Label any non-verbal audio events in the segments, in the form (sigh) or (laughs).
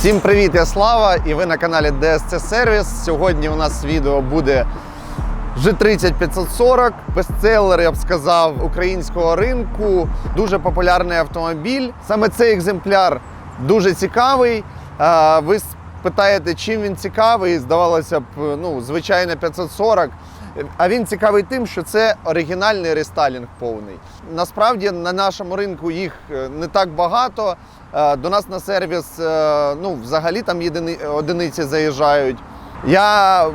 Всім привіт, я Слава, і ви на каналі DSC Service. Сьогодні у нас відео буде G30 540, бестселер, я б сказав, українського ринку. Дуже популярний автомобіль. Саме цей екземпляр дуже цікавий. Ви питаєте, чим він цікавий? Здавалося б, ну, звичайно, 540. А він цікавий тим, що це оригінальний рестайлінг повний. Насправді на нашому ринку їх е, не так багато. Е, До нас на сервіс е, ну, взагалі там єдини, одиниці заїжджають. Я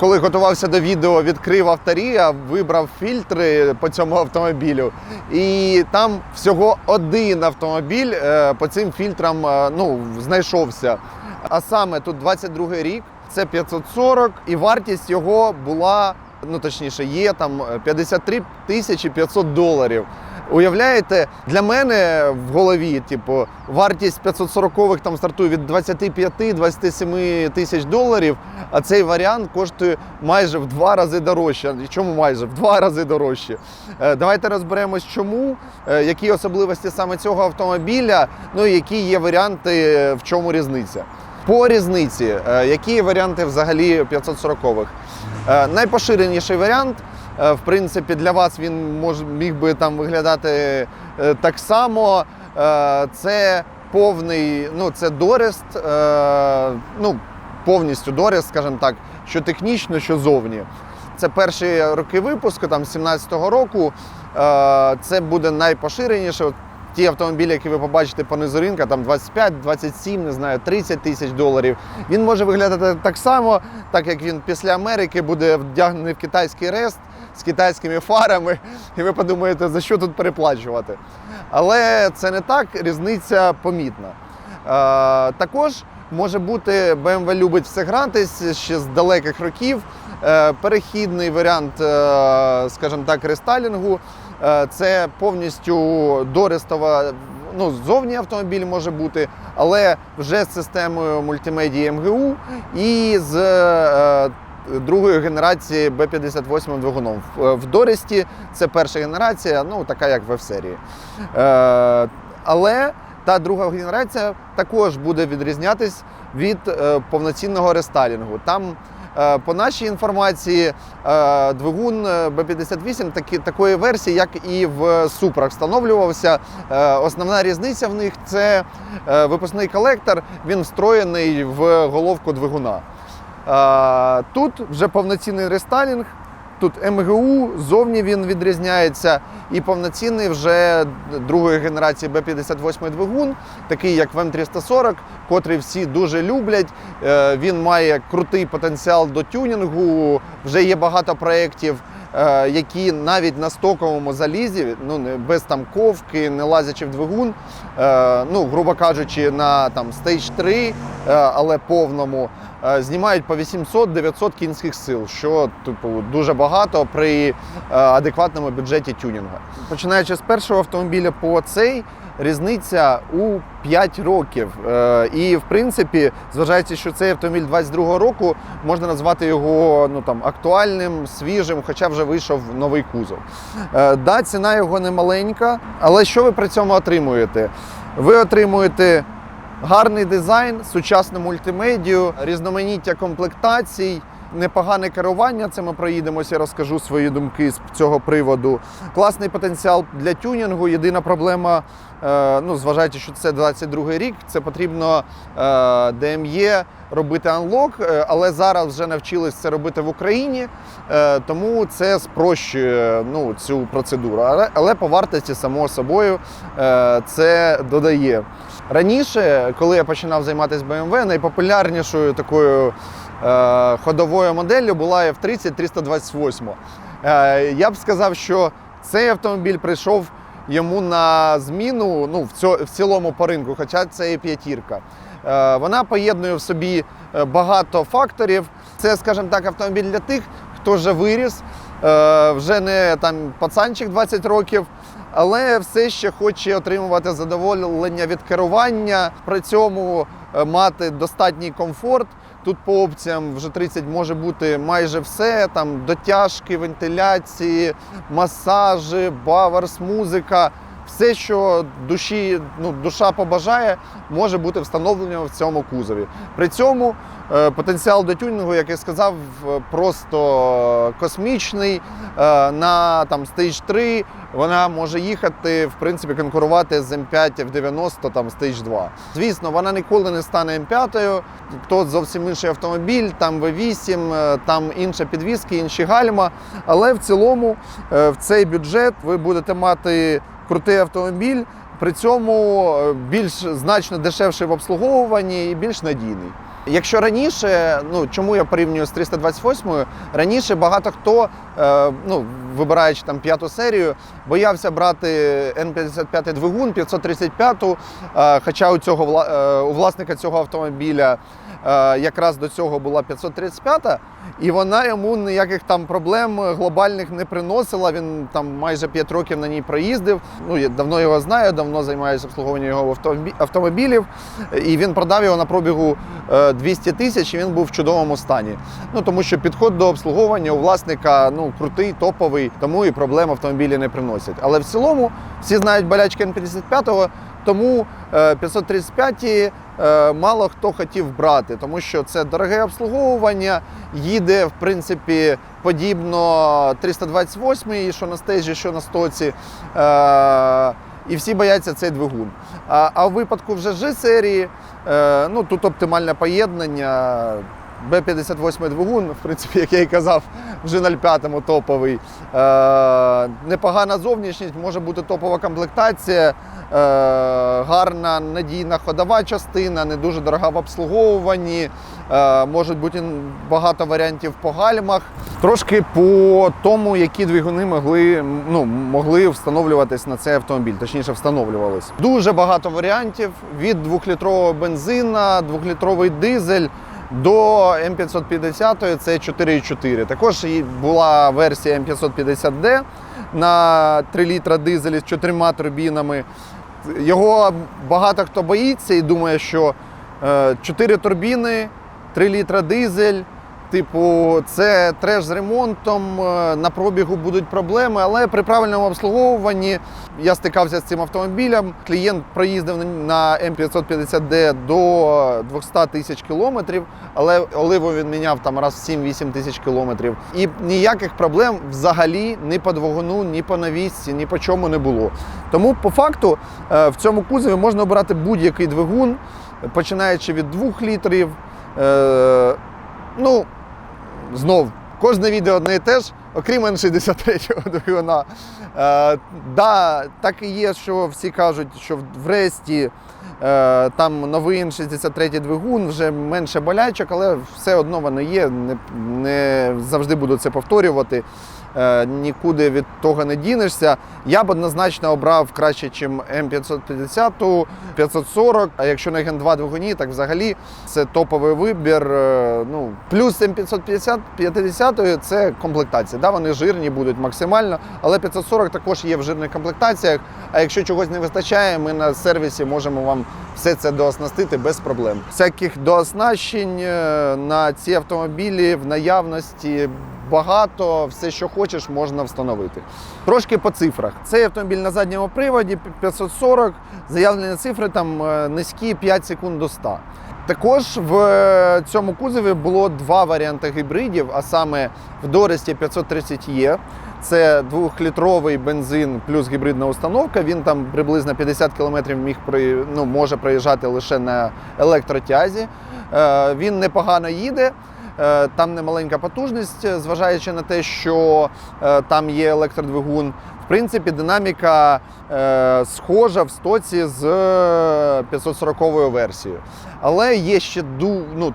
коли готувався до відео, відкрив авторія, вибрав фільтри по цьому автомобілю, і там всього один автомобіль по цим фільтрам ну, знайшовся. А саме тут 22 рік, це 540, і вартість його була, ну точніше, є там 53 тисячі 500 доларів. Уявляєте, для мене в голові, типу, вартість 540-х там стартує від 25-27 тисяч доларів, а цей варіант коштує майже в два рази дорожче. Чому майже? В два рази дорожче. Е, Давайте розберемось, чому, е, які особливості саме цього автомобіля, ну і які є варіанти, е, в чому різниця. По різниці, е, які варіанти взагалі 540-х? Е, Найпоширеніший варіант. Е, В принципі, для вас він мож, міг би там виглядати так само. Це повний, ну це дорест, ну повністю дорест, скажімо так, що технічно, що зовні. Це перші роки випуску, там 17-го року. Це буде найпоширеніше. Ті автомобілі, які ви побачите по ринка, там 25, 27, не знаю, 30 тисяч доларів. Він може виглядати так само, так як він після Америки буде вдягнений в китайський рест з китайськими фарами, і ви подумаєте, за що тут переплачувати. Але це не так, різниця помітна. Е, також може бути, BMW любить все гратись ще з далеких років. Е, перехідний варіант, е, скажімо так, рестайлінгу. Е, Це повністю дорестова, ну, зовні автомобіль може бути, але вже з системою мультимедії МГУ і з е, другої генерації B58 двигуном. В- В Доресті це перша генерація, ну така як в F-серії. Е, Але та друга генерація також буде відрізнятись від е, повноцінного рестайлінгу. Там Е, По нашій інформації, е, двигун е, B58 такі, такої версії, як і в супрах, встановлювався. Е, Основна різниця в них це е, випускний колектор, він встроєний в головку двигуна. Е, Тут вже повноцінний рестайлінг. Тут МГУ, зовні він відрізняється, і повноцінний вже другої генерації Б-58 двигун, такий як в М340, котрий всі дуже люблять. Е, Він має крутий потенціал до тюнінгу. Вже є багато проєктів, які навіть на стоковому залізі, ну не без там ковки, не лазячи в двигун, е, ну грубо кажучи, на там стейдж 3, е, але повному. е, Знімають по 800-900 кінських сил, що типу дуже багато при е, адекватному бюджеті тюнінгу. Починаючи з першого автомобіля по цей, різниця у 5 років. Е, І в принципі, зважаючи, що цей автомобіль 22-го року, можна назвати його ну там актуальним, свіжим, хоча вже вийшов новий кузов. Е, Да, ціна його не маленька, але що ви при цьому отримуєте? Ви отримуєте гарний дизайн, сучасну мультимедію, різноманіття комплектацій. Непогане керування, це ми проїдемося, розкажу свої думки з цього приводу. Класний потенціал для тюнінгу. Єдина проблема, е, ну, зважаючи, що це 22 рік, це потрібно е, DME робити анлок, е, але зараз вже навчились це робити в Україні, е, тому це спрощує ну, цю процедуру. Але, по вартості, само собою, е, це додає. Раніше, коли я починав займатися BMW, найпопулярнішою такою е, ходовою моделлю була F30 328. Е, я б сказав, що цей автомобіль прийшов йому на зміну ну, в, цілому по ринку, хоча це і п'ятірка. Е, вона поєднує в собі е, багато факторів. Це, скажімо так, автомобіль для тих, хто вже виріс, е, вже не там пацанчик 20 років, але все ще хоче отримувати задоволення від керування, при цьому е, мати достатній комфорт. Тут по опціям вже 30 може бути майже все: там дотяжки, вентиляції, масажі, баварс, музика. все, що душі, ну, душа побажає, може бути встановлено в цьому кузові. При цьому потенціал до тюнінгу, як я сказав, е, просто космічний. Е, на там Stage 3 вона може їхати, в принципі, конкурувати з М5 в 90 там Stage 2. Звісно, вона ніколи не стане М5, то зовсім інший автомобіль, там V8, е, там інша підвізка, інші гальма. Але в цілому е, в цей бюджет ви будете мати крутий автомобіль, при цьому е, більш значно дешевший в обслуговуванні і більш надійний. Якщо раніше, ну чому я порівнюю з 328, раніше багато хто, е, ну вибираючи там п'яту серію, боявся брати N55 двигун, 535, е, хоча у цього е, у власника цього автомобіля якраз до цього була 535-та, і вона йому ніяких там проблем глобальних не приносила. Він там майже 5 років на ній проїздив. Ну я давно його знаю, давно займаюся обслуговуванням його автомобілів. І він продав його на пробігу е, 200 тисяч, і він був в чудовому стані. Ну тому що підход до обслуговування у власника ну крутий, топовий, тому і проблем автомобілі не приносять. Але в цілому всі знають болячки N55, тому е, 535 е, мало хто хотів брати, тому що це дороге обслуговування, їде в принципі подібно 328, що на стежі, що на стоці. Е, і всі бояться цей двигун. А, а в випадку вже G серії, е, ну тут оптимальне поєднання. Б-58 двигун, в принципі, як я і казав, вже на 05-му топовий. Е, непогана зовнішність, може бути топова комплектація, е, гарна надійна ходова частина, не дуже дорога в обслуговуванні. Е, можуть бути багато варіантів по гальмах. Трошки по тому, які двигуни могли, ну, могли встановлюватись на цей автомобіль, точніше встановлювались. Дуже багато варіантів від 2-літрового бензина, 2-літровий дизель. До М550 це 4,4. Також була версія М550D на 3 літра дизелі з чотирма турбінами. Його багато хто боїться і думає, що 4 турбіни, 3 літра дизель. Типу, це треш з ремонтом, е, на пробігу будуть проблеми, але при правильному обслуговуванні я стикався з цим автомобілем. Клієнт проїздив на М550D до 200 тисяч кілометрів, але оливу він міняв там раз в 7-8 тисяч кілометрів. І ніяких проблем взагалі ні по двигуну, ні по навісці, ні по чому не було. Тому по факту е, в цьому кузові можна обирати будь-який двигун, починаючи від 2 літрів. Е, Ну, знов, кожне відео одне і те ж, окрім N63 (laughs) двигуна. Е, да, так і є, що всі кажуть, що в е, там новий N63 двигун, вже менше болячок, але все одно воно є. Не, не завжди буду це повторювати. Е, нікуди від того не дінешся. Я б однозначно обрав краще, ніж М550, 540. А якщо на Ген 2 двигуні, так взагалі це топовий вибір. Е, Ну, плюс М550 50 це комплектація. Да, вони жирні будуть максимально, але 540 також є в жирних комплектаціях. А якщо чогось не вистачає, ми на сервісі можемо вам все це дооснастити без проблем. Всяких дооснащень е, на ці автомобілі в наявності багато, все, що хочеш, можна встановити. Трошки по цифрах. Цей автомобіль на задньому приводі 540, заявлені цифри там е, низькі 5 секунд до 100. Також в е, цьому кузові було два варіанти гібридів, а саме в Доресті 530E. Це двохлітровий бензин плюс гібридна установка. Він там приблизно 50 км міг ну, може проїжджати лише на електротязі. Е, Він непогано їде. Е, Там немаленька потужність, зважаючи на те, що е, там є електродвигун. В принципі, динаміка е, схожа в стоці з 540 версією. Але є ще ду, ну,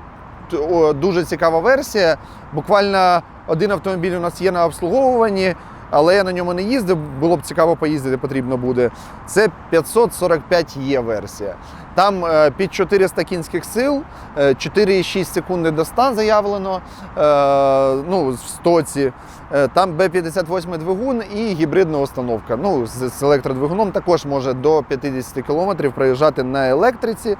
дуже цікава версія. Буквально один автомобіль у нас є на обслуговуванні, але я на ньому не їздив. Було б цікаво поїздити, потрібно буде. Це 545 є версія. Там е, під 400 кінських сил, е, 4,6 секунди до 100 заявлено е, ну, в стоці. Е, Там Б-58 двигун і гібридна установка. Ну, з, електродвигуном також може до 50 км проїжджати на електриці.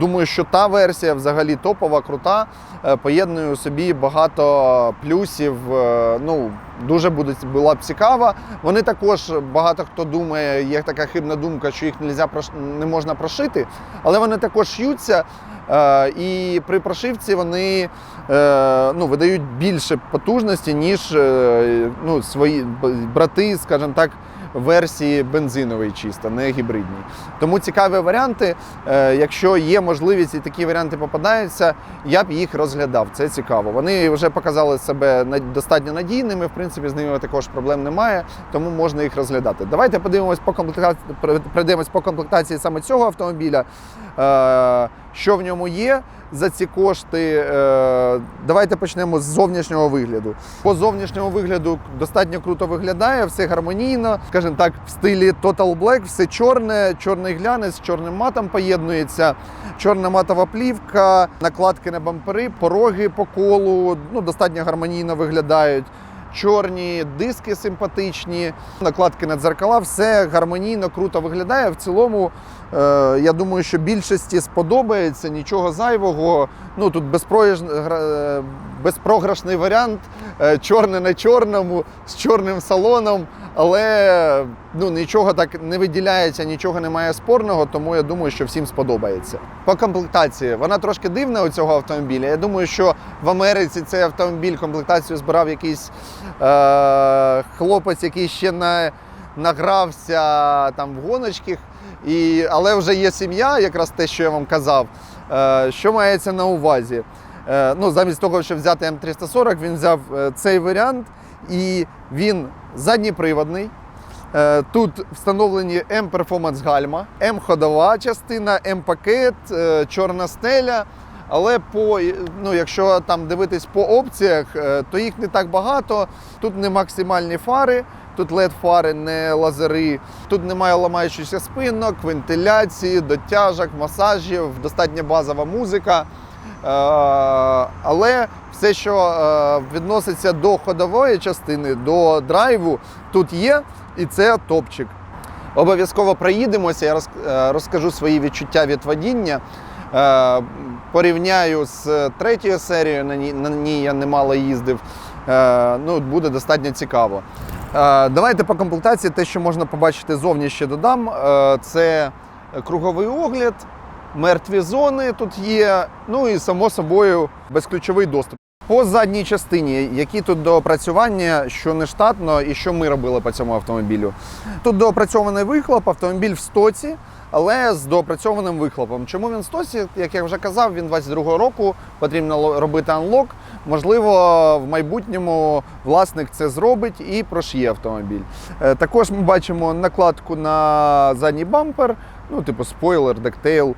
Думаю, що та версія взагалі топова, крута, е, поєднує собі багато плюсів. е, Ну, дуже буде, була б цікава. Вони також багато хто думає, є така хибна думка, що їх нельзя, не можна прошити, але вони також ш'ються. І при прошивці вони ну, видають більше потужності, ніж ну, свої брати, скажімо так, версії бензинової чисто, не гібридні. Тому цікаві варіанти. Е, Якщо є можливість і такі варіанти попадаються, я б їх розглядав. Це цікаво. Вони вже показали себе достатньо надійними. В принципі, з ними також проблем немає, тому можна їх розглядати. Давайте подивимось по комплектації, пройдемось по комплектації саме цього автомобіля. Що в ньому є за ці кошти? Е, Давайте почнемо з зовнішнього вигляду. По зовнішньому вигляду достатньо круто виглядає, все гармонійно, скажімо так, в стилі Total Black, все чорне, чорний глянець чорним матом поєднується, чорна матова плівка, накладки на бампери, пороги по колу, ну, достатньо гармонійно виглядають. Чорні диски симпатичні, накладки на дзеркала, все гармонійно, круто виглядає. В цілому, е, я думаю, що більшості сподобається, нічого зайвого. Ну тут е, безпрограшний варіант, е, чорне на чорному, з чорним салоном, але ну, нічого так не виділяється, нічого немає спорного, тому я думаю, що всім сподобається. По комплектації вона трошки дивна у цього автомобіля. Я думаю, що в Америці цей автомобіль комплектацію збирав якийсь е- хлопець, який ще на, награвся там в гоночках. І, але вже є сім'я, якраз те, що я вам казав. Е, що мається на увазі? Е, ну, замість того, щоб взяти М340, він взяв е, цей варіант, і він задніприводний. Е, Тут встановлені М-перформанс гальма, М-ходова частина, М-пакет, е, чорна стеля. Але по, ну, якщо там дивитись по опціях, е, то їх не так багато. Тут не максимальні фари, тут led фари не лазери, тут немає ламаючихся спинок, вентиляції, дотяжок, масажів, достатньо базова музика. Е, Але все, що е, відноситься до ходової частини, до драйву, тут є, і це топчик. Обов'язково проїдемося, я е, розкажу свої відчуття від водіння. Порівняю з третьою серією, на ній, я немало їздив. Ну, буде достатньо цікаво. Давайте по комплектації те, що можна побачити зовні ще додам. Це круговий огляд, мертві зони тут є, ну і само собою безключовий доступ. По задній частині, які тут доопрацювання, що не штатно і що ми робили по цьому автомобілю. Тут доопрацьований вихлоп, автомобіль в стоці, але з доопрацьованим вихлопом. Чому він в стоці? Як я вже казав, він 22-го року потрібно робити анлок. Можливо, в майбутньому власник це зробить і прошиє автомобіль. Е, Також ми бачимо накладку на задній бампер, ну, типу спойлер, дектейл,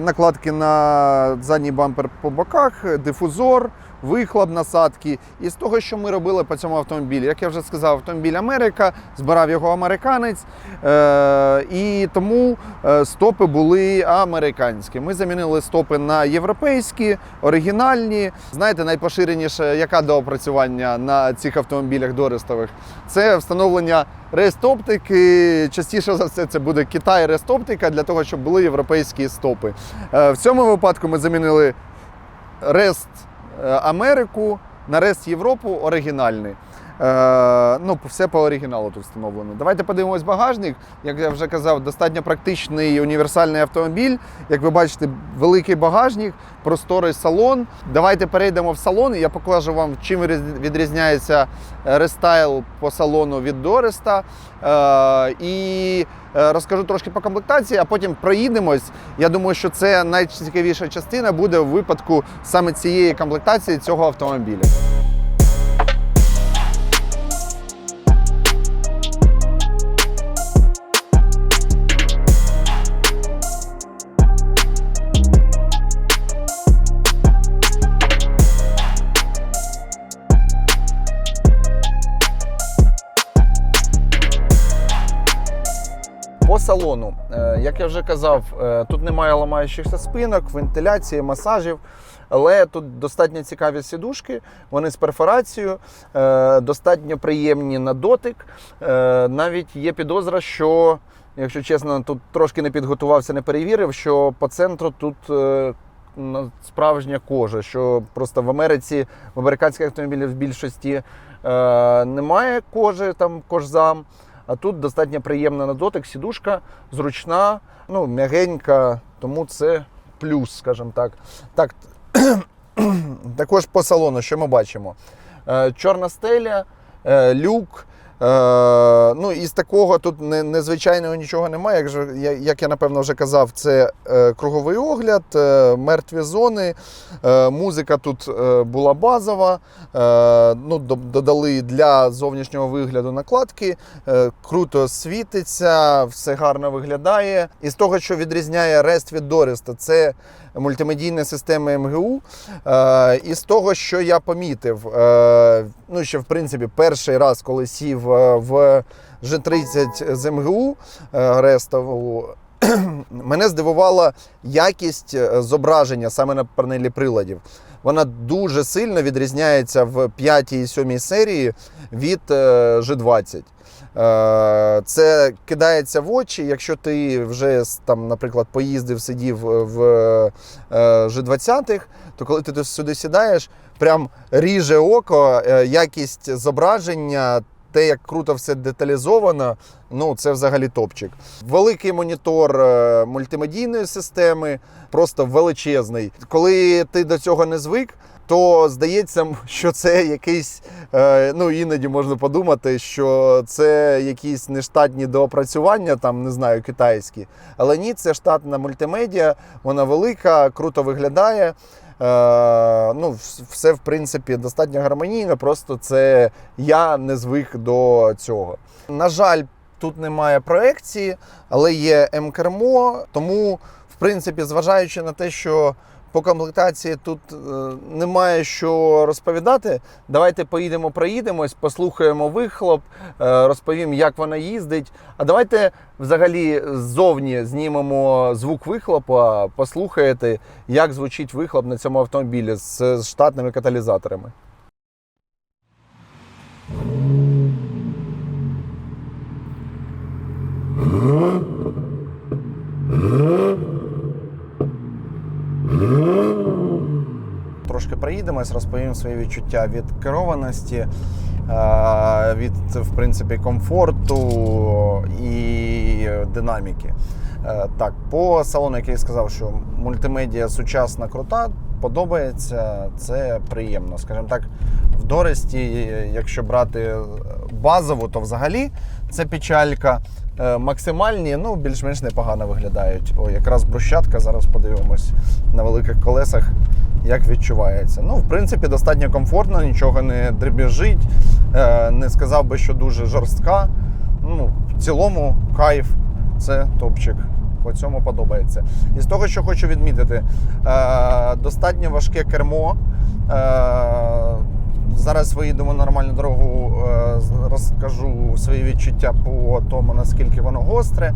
накладки на задній бампер по боках, дифузор, вихлоп насадки. І з того, що ми робили по цьому автомобілі, як я вже сказав, автомобіль Америка, збирав його американець, е, і тому е, стопи були американські. Ми замінили стопи на європейські, оригінальні. Знаєте, найпоширеніше, яка доопрацювання на цих автомобілях дорестових? Це встановлення рестоптики. Частіше за все, це буде Китай рестоптика для того, щоб були європейські стопи. Е, В цьому випадку ми замінили Рест Америку на Рест Європу оригінальний. Е, ну, все по оригіналу тут встановлено. Давайте подивимось багажник. Як я вже казав, достатньо практичний універсальний автомобіль. Як ви бачите, великий багажник, просторий салон. Давайте перейдемо в салон. і Я покажу вам, чим відрізняється е, рестайл по салону від Дореста. Е, і розкажу трошки по комплектації, а потім проїдемось. Я думаю, що це найцікавіша частина буде в випадку саме цієї комплектації цього автомобіля. Салону. Е, Як я вже казав, е, тут немає ламаючихся спинок, вентиляції, масажів. Але тут достатньо цікаві сідушки, вони з перфорацією, е, достатньо приємні на дотик. Навіть є підозра, що, якщо чесно, тут трошки не підготувався, не перевірив, що по центру тут справжня кожа, що просто в Америці в американських автомобілях в більшості е, немає кожи, там кожзам. А тут достатньо приємна на дотик, сідушка, зручна, ну, м'ягенька, тому це плюс, скажімо так. Так, також по салону, що ми бачимо? Е, Чорна стеля, е, люк. Е, ну, із такого тут не, незвичайного нічого немає. Як, я- напевно вже казав, це е, круговий огляд, е, мертві зони. Музика тут була базова. Ну, додали для зовнішнього вигляду накладки. Круто світиться, все гарно виглядає. І з того, що відрізняє Rest від Дореста, це мультимедійна система МГУ. І з того, що я помітив, ну що в принципі перший раз, коли сів в G30 з МГУ е, Рестову, (clears throat) мене здивувала якість е, зображення саме на панелі приладів. Вона дуже сильно відрізняється в 5 і 7 серії від е, G20. Е, Це кидається в очі, якщо ти вже там, наприклад, поїздив, сидів в е, G20-х, то коли ти сюди сідаєш, прям ріже око, якість зображення, те, як круто все деталізовано, ну це взагалі топчик. Великий монітор е, мультимедійної системи, просто величезний. Коли ти до цього не звик, то здається, що це якийсь, е, ну іноді можна подумати, що це якісь нештатні доопрацювання, там не знаю, китайські. Але ні, це штатна мультимедіа, вона велика, круто виглядає. Е, ну, все, в принципі, достатньо гармонійно, просто це я не звик до цього. На жаль, тут немає проекції, але є М-кермо, тому, в принципі, зважаючи на те, що по комплектації тут е, немає що розповідати. Давайте поїдемо, проїдемось, послухаємо вихлоп, е, розповім, як вона їздить. А давайте взагалі ззовні знімемо звук вихлопа, послухаєте, як звучить вихлоп на цьому автомобілі з, з штатними каталізаторами. Трошки проїдемось, розповім свої відчуття від керованості, е, від в принципі комфорту і динаміки. Е, Так, по салону, як я сказав, що мультимедіа сучасна, крута, подобається, це приємно. Скажімо так, в Доресті, якщо брати базову, то взагалі це печалька. Е, Максимальні, ну, більш-менш непогано виглядають. О, якраз брусчатка, зараз подивимось на великих колесах, як відчувається. Ну, в принципі, достатньо комфортно, нічого не дребіжить. Е, Не сказав би, що дуже жорстка. Ну, в цілому, кайф, це топчик. По цьому подобається. І з того, що хочу відмітити, е, достатньо важке кермо. Зараз виїдемо на нормальну дорогу, е, розкажу свої відчуття по тому, наскільки воно гостре.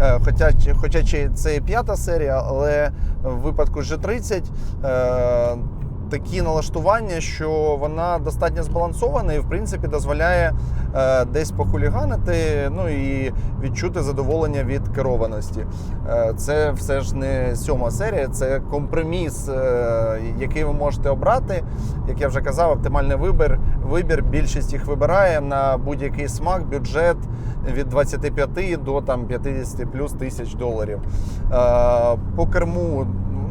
Е, Хоча, хоча це і п'ята серія, але в випадку G30 е, такі налаштування, що вона достатньо збалансована і в принципі дозволяє е, десь похуліганити, ну і відчути задоволення від керованості. Е, Це все ж не сьома серія, це компроміс, е, який ви можете обрати. Як я вже казав, оптимальний вибір. Вибір більшість їх вибирає на будь-який смак, бюджет від 25 до там 50 плюс тисяч доларів. Е, По керму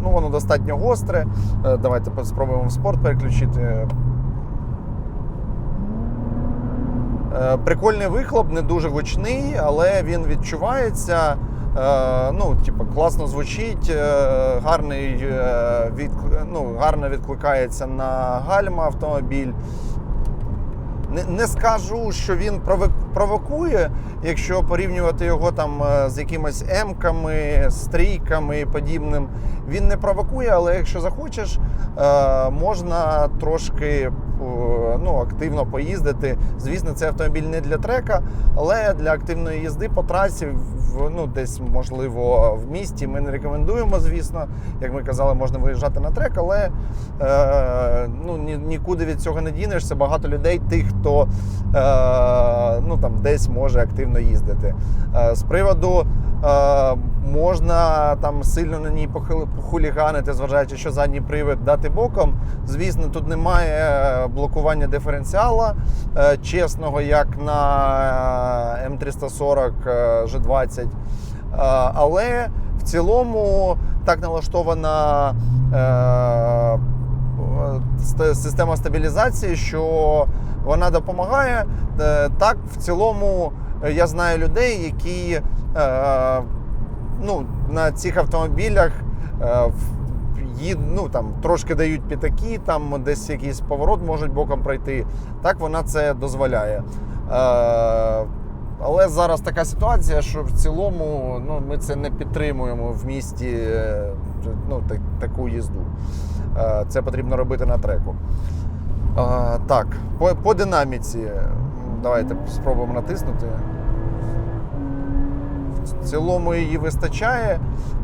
ну, воно достатньо гостре. Е, Давайте спробуємо в спорт переключити. Е, Прикольний вихлоп, не дуже гучний, але він відчувається. Е, Ну, типу, класно звучить, гарний, ну, гарно відкликається на гальма автомобіль. Не, не скажу, що він провок- провокує, якщо порівнювати його там е, з якимись емками, стрійками і подібним. Він не провокує, але якщо захочеш, е, можна трошки ну, активно поїздити. Звісно, це автомобіль не для трека, але для активної їзди по трасі, в, ну, десь, можливо, в місті ми не рекомендуємо, звісно. Як ми казали, можна виїжджати на трек, але е, ну, ні, нікуди від цього не дінешся. Багато людей, тих, хто е, ну, там, десь може активно їздити. Е, з приводу е, можна там сильно на ній похуліганити, зважаючи, що задній привід дати боком. Звісно, тут немає блокування диференціала е, чесного, як на М340 е, G20. Е, Але в цілому так налаштована е, система стабілізації, що вона допомагає. Е, Так, в цілому е, я знаю людей, які е, ну, на цих автомобілях е, їд, ну, там, трошки дають п'ятаки, там десь якийсь поворот можуть боком пройти. Так вона це дозволяє. Е, але зараз така ситуація, що в цілому ну, ми це не підтримуємо в місті е, ну, так, таку їзду. Це потрібно робити на треку. Так, по, по динаміці. Давайте спробуємо натиснути. В цілому її вистачає,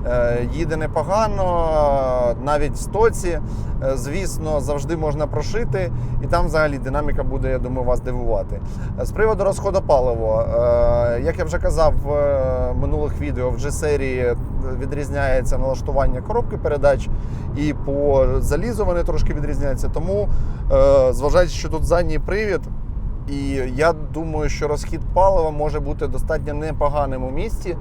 е, їде непогано, е, навіть в стоці. Е, Звісно, завжди можна прошити, і там взагалі динаміка буде, я думаю, вас дивувати. З приводу розходу палива, як я вже казав в минулих відео, в G-серії відрізняється налаштування коробки передач, і по залізу вони трошки відрізняються. Тому, зважаючи, що тут задній привід. І я думаю, що розхід палива може бути достатньо непоганим у місті.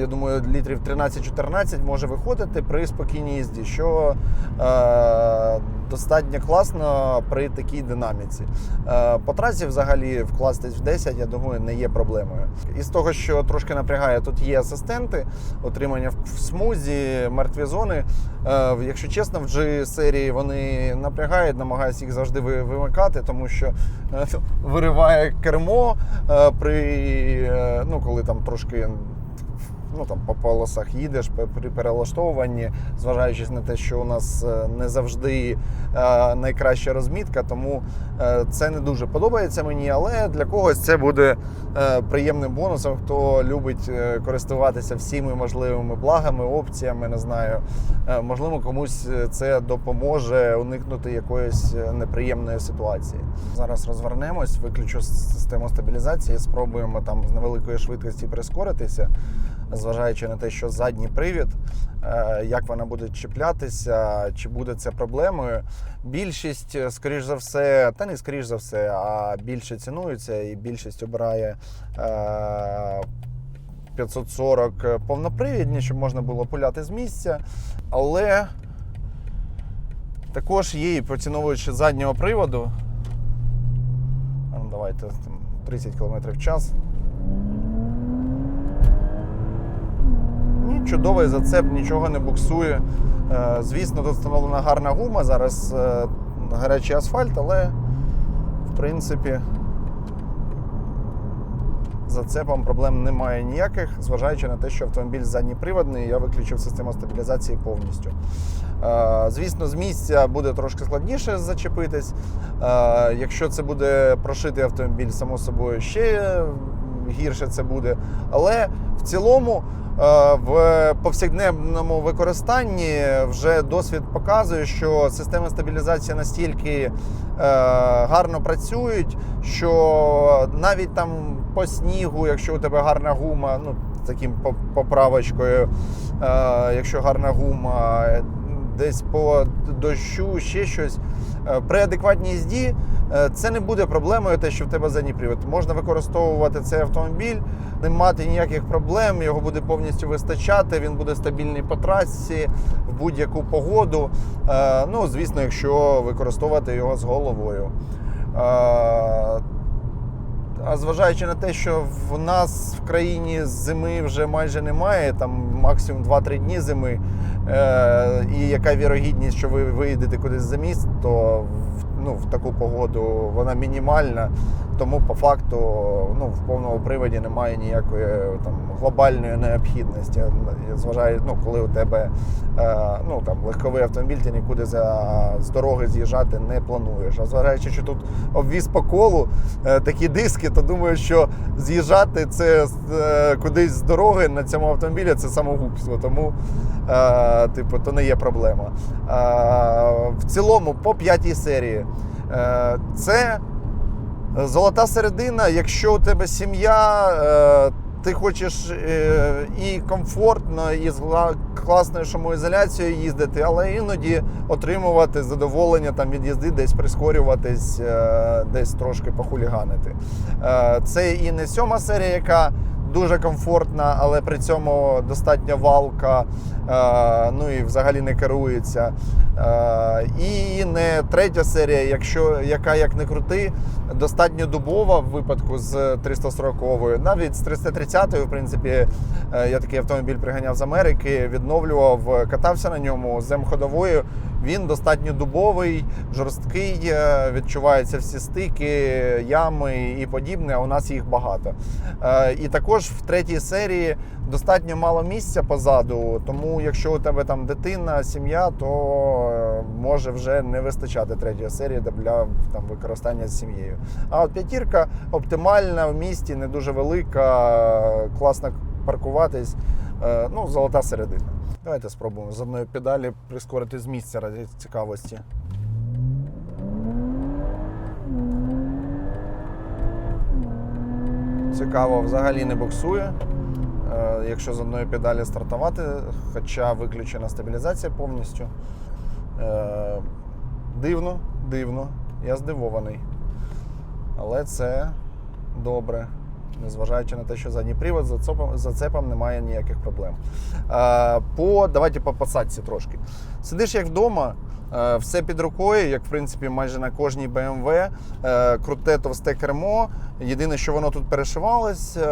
Я думаю, літрів 13-14 може виходити при спокійній їзді, що е, достатньо класно при такій динаміці. Е, по трасі взагалі вкластись в 10, я думаю, не є проблемою. Із того, що трошки напрягає, тут є асистенти, отримання в смузі, мертві зони. Е, якщо чесно, в G-серії вони напрягають, намагаюся їх завжди ви- вимикати, тому що е, вириває кермо при ну, коли там трошки. Ну там по полосах їдеш при перелаштовуванні, зважаючи на те, що у нас е, не завжди е, найкраща розмітка, тому е, це не дуже подобається мені. Але для когось це буде приємним бонусом, хто любить користуватися всіми можливими благами, опціями. Не знаю, можливо, комусь це допоможе уникнути якоїсь неприємної ситуації. Зараз розвернемось, виключу систему стабілізації, спробуємо там з невеликої швидкості прискоритися, зважаючи на те, що задній привід, е, як вона буде чіплятися, чи буде це проблемою. Більшість, е, скоріш за все, та не скоріш за все, а більше цінується і більшість обирає. е, 540 повнопривідні, щоб можна було пуляти з місця. Але також є і поціновуючи заднього приводу. Ну, Давайте 30 км в час. Ні, чудовий зацеп, нічого не буксує. Е, Звісно, тут встановлена гарна гума, зараз е, гарячий асфальт, але в принципі зацепом проблем немає ніяких, зважаючи на те, що автомобіль задніприводний, я виключив систему стабілізації повністю. Е, Звісно, з місця буде трошки складніше зачепитись. Якщо це буде прошитий автомобіль, само собою ще гірше це буде. Але в цілому е, в повсякденному використанні вже досвід показує, що системи стабілізації настільки е, гарно працюють, що навіть там по снігу, якщо у тебе гарна гума, ну таким поправочкою, е, якщо гарна гума, десь по дощу, ще щось. Е, При адекватній їзді е, це не буде проблемою, те, що в тебе задній привід. Можна використовувати цей автомобіль, не мати ніяких проблем, його буде повністю вистачати, він буде стабільний по трасі в будь-яку погоду. Е, Ну, звісно, якщо використовувати його з головою. А зважаючи на те, що в нас в країні зими вже майже немає, там максимум 2-3 дні зими, е, і яка вірогідність, що ви виїдете кудись за міст, то в- ну, в таку погоду вона мінімальна. Тому по факту ну, в повному приводі немає ніякої там глобальної необхідності. Зважаю, ну, коли у тебе е, ну, там, легковий автомобіль, ти нікуди за, з дороги з'їжджати не плануєш. А зважаючи, що тут обвіз по колу е, такі диски, то думаю, що з'їжджати це е, кудись з дороги на цьому автомобілі це самогубство. Тому типу, то не є проблема. В цілому, по п'ятій серії, це золота середина, якщо у тебе сім'я. Е, ти хочеш е, і комфортно, і з класною шумоізоляцією їздити, але іноді отримувати задоволення там від їзди, десь прискорюватись, е, десь трошки похуліганити. Е, це і не сьома серія, яка дуже комфортна, але при цьому достатньо валка, е, ну і взагалі не керується. Е, і не третя серія, якщо, яка як не крути, достатньо дубова в випадку з 340-ю. Навіть з 330-ю, в принципі, е, я такий автомобіль приганяв з Америки, відновлював, катався на ньому з М-ходовою. Він достатньо дубовий, жорсткий, е, відчуваються всі стики, ями і подібне. А у нас їх багато. Е, І також в третій серії достатньо мало місця позаду. Тому, якщо у тебе там дитина, сім'я, то е, може вже не вистачати третьої серії для там, використання з сім'єю. А от п'ятірка оптимальна в місті, не дуже велика, класно паркуватись. Ну, золота середина. Давайте спробуємо з одної педалі прискорити з місця ради цікавості. Цікаво, взагалі не боксує. Е, Якщо з одної педалі стартувати, хоча виключена стабілізація повністю. Е, Дивно, дивно. Я здивований. Але це добре. Незважаючи на те, що задній привод, за цепом, за цепом немає ніяких проблем. По, давайте по посадці трошки. Сидиш як вдома, е, все під рукою, як в принципі майже на кожній BMW. Е, круте товсте кермо. Єдине, що воно тут перешивалось, е,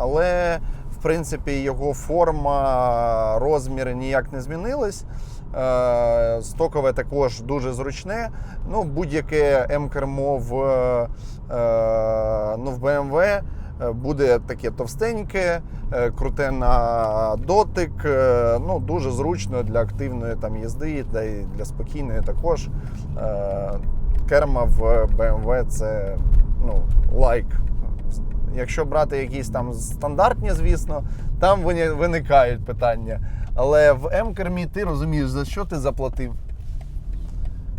але в принципі його форма, розміри ніяк не змінились. Е, Стокове також дуже зручне. Ну, будь-яке М-кермо в, е, ну, в BMW е, буде таке товстеньке, круте на дотик. Ну, дуже зручно для активної там, їзди, й для спокійної також. Керма в BMW це ну, лайк. Якщо брати якісь там стандартні, звісно, там виникають питання. Але в М-кермі ти розумієш, за що ти заплатив.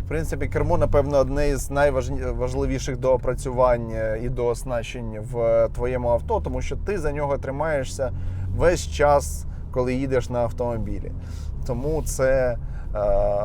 В принципі, кермо, напевно, одне із найважливіших доопрацювань і дооснащень в твоєму авто, тому що ти за нього тримаєшся весь час, коли їдеш на автомобілі. Тому це е,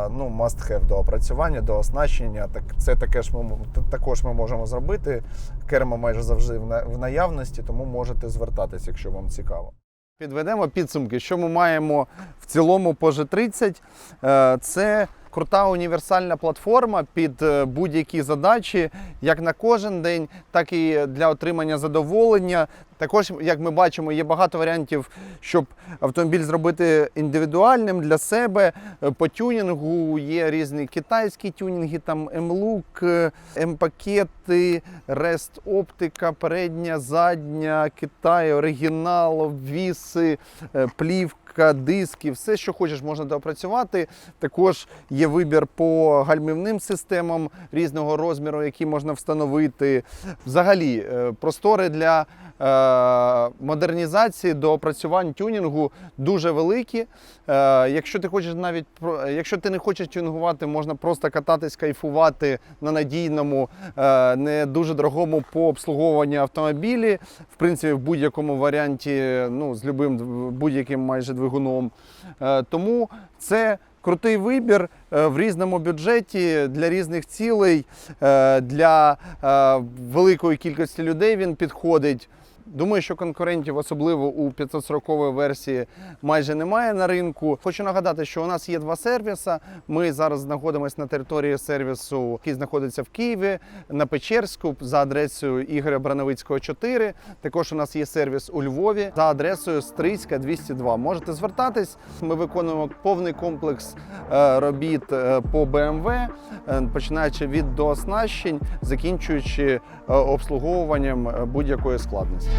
ну, must have доопрацювання, дооснащення. Так, це таке ж ми, також ми можемо зробити. Кермо майже завжди в наявності, тому можете звертатись, якщо вам цікаво. Підведемо підсумки, що ми маємо в цілому по G30. Е, Це крута універсальна платформа під е, будь-які задачі, як на кожен день, так і для отримання задоволення. Також, як ми бачимо, є багато варіантів, щоб автомобіль зробити індивідуальним для себе. Е, По тюнінгу є різні китайські тюнінги, там М-лук, е, М-пакети, Рест оптика, передня, задня, Китай, оригінал, обвіси, е, плівка, диски, все, що хочеш, можна доопрацювати. Також є вибір по гальмівним системам різного розміру, які можна встановити. Взагалі, простори для модернізації до опрацювань тюнінгу дуже великі. Е, Якщо ти хочеш навіть якщо ти не хочеш тюнінгувати, можна просто кататись, кайфувати на надійному, е, не дуже дорогому по обслуговуванню автомобілі. В принципі, в будь-якому варіанті, ну з любим будь-яким майже двигуном. Е, Тому це крутий вибір е, в різному бюджеті для різних цілей, е, для е, великої кількості людей він підходить. Думаю, що конкурентів, особливо у 540 версії, майже немає на ринку. Хочу нагадати, що у нас є два сервіси. Ми зараз знаходимося на території сервісу, який знаходиться в Києві, на Печерську за адресою Ігоря Брановицького 4. Також у нас є сервіс у Львові за адресою Стрийська 202. Можете звертатись. Ми виконуємо повний комплекс е, робіт е, по BMW, е, починаючи від дооснащень, закінчуючи обслуговуванням е, будь-якої складності.